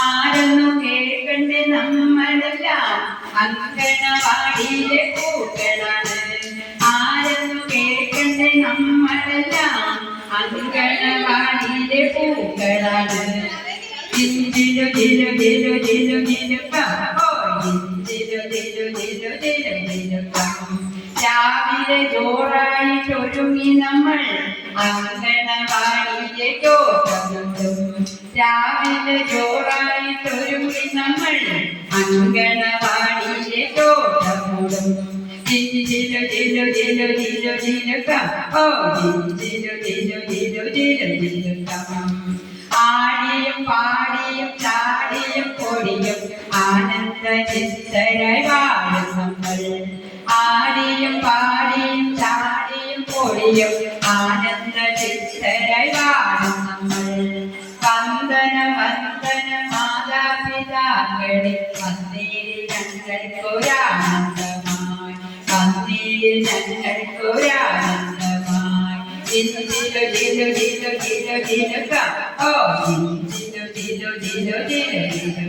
ആരെന്നു കേൾക്കണ്ടേ നമ്മളെല്ലാം അങ്കണവാടിയിലെ പൂക്കളാണ് ആരെന്നു കേൾക്കണ്ടേ നമ്മളെല്ലാം അങ്കണവാടിയിലെ പൂക്കളാണ് ജിലു ജിലു ജിലു ജിലു ജിലു ഓ ജിലു ജിലു ജിലു ജിലു ജിലു കം ജോറായി ചോറായിട്ടൊരുങ്ങി നമ്മൾ അങ്കണവാടിയെ ചോറും രാവിലെ ചോറായിട്ടൊരുങ്ങി നമ്മൾ അങ്കണവാടിയെ ചോറും ജിലു ജിലു ജിലു ജിലു ജിലു കം ഓ ജിലു ജിലു ജിലു ജിലു ജിലു കം ആടിയും പാടിയും ചാടിയും പൊടിയും ആനന്ദ ചിത്തരായി നമ്മൾ ആടിയും പാടിയും ചാടിയും പൊടിയും ആനന്ദ ചിത്തരായി വാഴും നമ്മൾ. വന്ദന വന്ദന മാതാപിതാക്കളെ. വന്നേരി ഞങ്ങൾക്കൊരാനന്ദമായി. വന്നേരി ഞങ്ങൾക്കൊരാനന്ദമായി. ജിലു ജിലു ജിലു ജിലു ജിലു ജിലു ഓ ജിലു ജിലു ജിലു ജിലു ജിലു